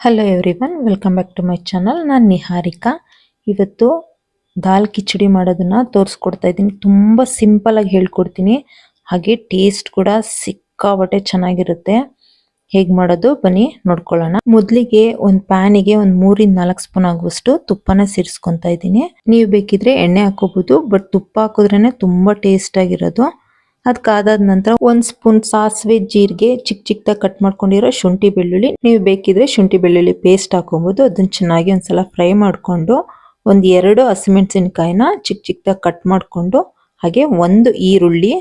Hello everyone welcome back to my channel ನಾನು ನಿಹಾರಿಕಾ. ಇವತ್ತು ದಾಲ್ ಕಿಚಡಿ ಮಾಡೋದನ್ನ ತೋರಿಸ್ಕೊಡ್ತಾ ಇದ್ದೀನಿ. ತುಂಬ ಸಿಂಪಲ್ ಆಗಿ ಹೇಳ್ಕೊಡ್ತೀನಿ. ಹಾಗೆ ಟೇಸ್ಟ್ ಕೂಡ ಸಿಕ್ಕಾಬಟ್ಟೆ ಚೆನ್ನಾಗಿರುತ್ತೆ. ಹೇಗೆ ಮಾಡೋದು? ಬನ್ನಿ, ನೋಡ್ಕೊಳ್ಳೋಣ. ಮೊದಲಿಗೆ ಒಂದು ಪ್ಯಾನಿಗೆ ಒಂದು ಮೂರಿಂದ ನಾಲ್ಕು ಸ್ಪೂನ್ ಆಗುವಷ್ಟು ತುಪ್ಪನ ಸೇರಿಸ್ಕೊತಾ ಇದ್ದೀನಿ. ನೀವು ಬೇಕಿದ್ರೆ ಎಣ್ಣೆ ಹಾಕೋಬಹುದು ಬಟ್ ತುಪ್ಪ ಹಾಕಿದ್ರೇ ತುಂಬ ಟೇಸ್ಟ್ ಆಗಿರೋದು. ಅದ್ ಕಾದಾದ ನಂತರ ಒಂದ್ ಸ್ಪೂನ್ ಸಾಸಿವೆ ಜೀರಿಗೆ ಚಿಕ್ಕ ಚಿಕ್ಕದಾಗಿ ಕಟ್ ಮಾಡ್ಕೊಂಡಿರೋ ಶುಂಠಿ ಬೆಳ್ಳುಳ್ಳಿ. ನೀವು ಬೇಕಿದ್ರೆ ಶುಂಠಿ ಬೆಳ್ಳುಳ್ಳಿ ಪೇಸ್ಟ್ ಹಾಕೊಬಹುದು ಅದನ್ನ ಚೆನ್ನಾಗಿ ಒಂದ್ಸಲ ಫ್ರೈ ಮಾಡಿಕೊಂಡು ಒಂದ್ ಎರಡು ಹಸಿಮೆಣಸಿನಕಾಯಿನ ಚಿಕ್ಕ ಚಿಕ್ಕದಾಗಿ ಕಟ್ ಮಾಡಿಕೊಂಡು ಹಾಗೆ ಒಂದು ಈರುಳ್ಳಿ,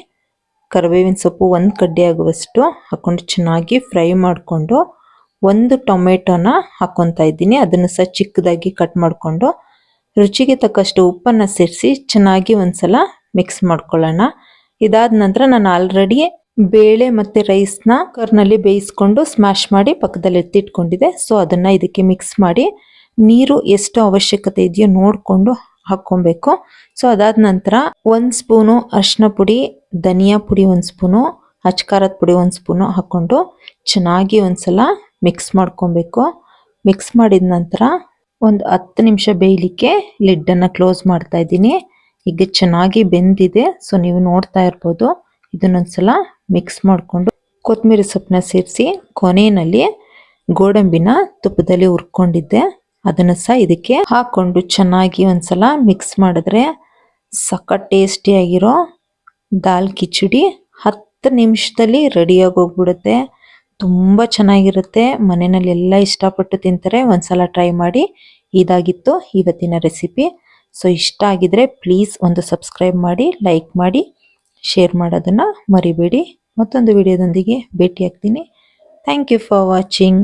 ಕರಿಬೇವಿನ ಸೊಪ್ಪು ಒಂದು ಕಡ್ಡಿ ಆಗುವಷ್ಟು ಹಾಕೊಂಡು ಚೆನ್ನಾಗಿ ಫ್ರೈ ಮಾಡಿಕೊಂಡು ಒಂದು ಟೊಮೆಟೊನ ಹಾಕೊತಾ ಇದ್ದೀನಿ. ಅದನ್ನು ಸಹ ಚಿಕ್ಕದಾಗಿ ಕಟ್ ಮಾಡಿಕೊಂಡು ರುಚಿಗೆ ತಕ್ಕಷ್ಟು ಉಪ್ಪನ್ನು ಸೇರಿಸಿ ಚೆನ್ನಾಗಿ ಒಂದ್ಸಲ ಮಿಕ್ಸ್ ಮಾಡ್ಕೊಳ್ಳೋಣ. ಇದಾದ ನಂತರ ನಾನು ಆಲ್ರೆಡಿ ಬೇಳೆ ಮತ್ತೆ ರೈಸ್ನ ಕರ್ನಲ್ಲಿ ಬೇಯಿಸ್ಕೊಂಡು ಸ್ಮ್ಯಾಶ್ ಮಾಡಿ ಪಕ್ಕದಲ್ಲಿ ಎತ್ತಿಟ್ಕೊಂಡಿದ್ದೆ. ಸೊ ಅದನ್ನ ಇದಕ್ಕೆ ಮಿಕ್ಸ್ ಮಾಡಿ ನೀರು ಎಷ್ಟು ಅವಶ್ಯಕತೆ ಇದೆಯೋ ನೋಡಿಕೊಂಡು ಹಾಕ್ಕೊಬೇಕು. ಸೊ ಅದಾದ ನಂತರ ಒಂದು ಸ್ಪೂನು ಅರಿಶಿನ ಪುಡಿ, ಧನಿಯಾ ಪುಡಿ ಒಂದು ಸ್ಪೂನು ಅಚ್ಕಾರದ ಪುಡಿ ಒಂದು ಸ್ಪೂನು ಹಾಕ್ಕೊಂಡು ಚೆನ್ನಾಗಿ ಒಂದ್ಸಲ ಮಿಕ್ಸ್ ಮಾಡ್ಕೊಬೇಕು. ಮಿಕ್ಸ್ ಮಾಡಿದ ನಂತರ ಒಂದು ಹತ್ತು ನಿಮಿಷ ಬೇಯಲಿಕ್ಕೆ ಲಿಡ್ಡನ್ನು ಕ್ಲೋಸ್ ಮಾಡ್ತಾ ಇದ್ದೀನಿ. ಈಗ ಚೆನ್ನಾಗಿ ಬೆಂದಿದೆ. ಸೊ ನೀವು ನೋಡ್ತಾ ಇರ್ಬೋದು. ಇದನ್ನೊಂದ್ಸಲ ಮಿಕ್ಸ್ ಮಾಡಿಕೊಂಡು ಕೊತ್ತಂಬರಿ ಸೊಪ್ಪನ್ನ ಸೇರಿಸಿ ಕೊನೆಯಲ್ಲಿ ಗೋಡಂಬಿನ ತುಪ್ಪದಲ್ಲಿ ಹುರ್ಕೊಂಡಿದ್ದೆ. ಅದನ್ನು ಸಹ ಇದಕ್ಕೆ ಹಾಕೊಂಡು ಚೆನ್ನಾಗಿ ಒಂದ್ಸಲ ಮಿಕ್ಸ್ ಮಾಡಿದ್ರೆ ಸಖತ್ ಟೇಸ್ಟಿಯಾಗಿರೋ ದಾಲ್ ಕಿಚಡಿ ಹತ್ತು ನಿಮಿಷದಲ್ಲಿ ರೆಡಿಯಾಗಿ ಹೋಗ್ಬಿಡುತ್ತೆ ತುಂಬ ಚೆನ್ನಾಗಿರುತ್ತೆ. ಮನೆಯಲ್ಲಿ ಎಲ್ಲ ಇಷ್ಟಪಟ್ಟು ತಿಂತಾರೆ. ಒಂದ್ಸಲ ಟ್ರೈ ಮಾಡಿ ಇದಾಗಿತ್ತು ಇವತ್ತಿನ ರೆಸಿಪಿ ಸೊ ಇಷ್ಟ ಆಗಿದ್ರೆ ಪ್ಲೀಸ್ ಒಂದು ಸಬ್ಸ್ಕ್ರೈಬ್ ಮಾಡಿ ಲೈಕ್ ಮಾಡಿ ಶೇರ್ ಮಾಡೋದನ್ನು ಮರಿಬೇಡಿ. ಮತ್ತೊಂದು ವಿಡಿಯೋದೊಂದಿಗೆ ಭೇಟಿ ಆಗ್ತೀನಿ ಥ್ಯಾಂಕ್ ಯು ಫಾರ್ ವಾಚಿಂಗ್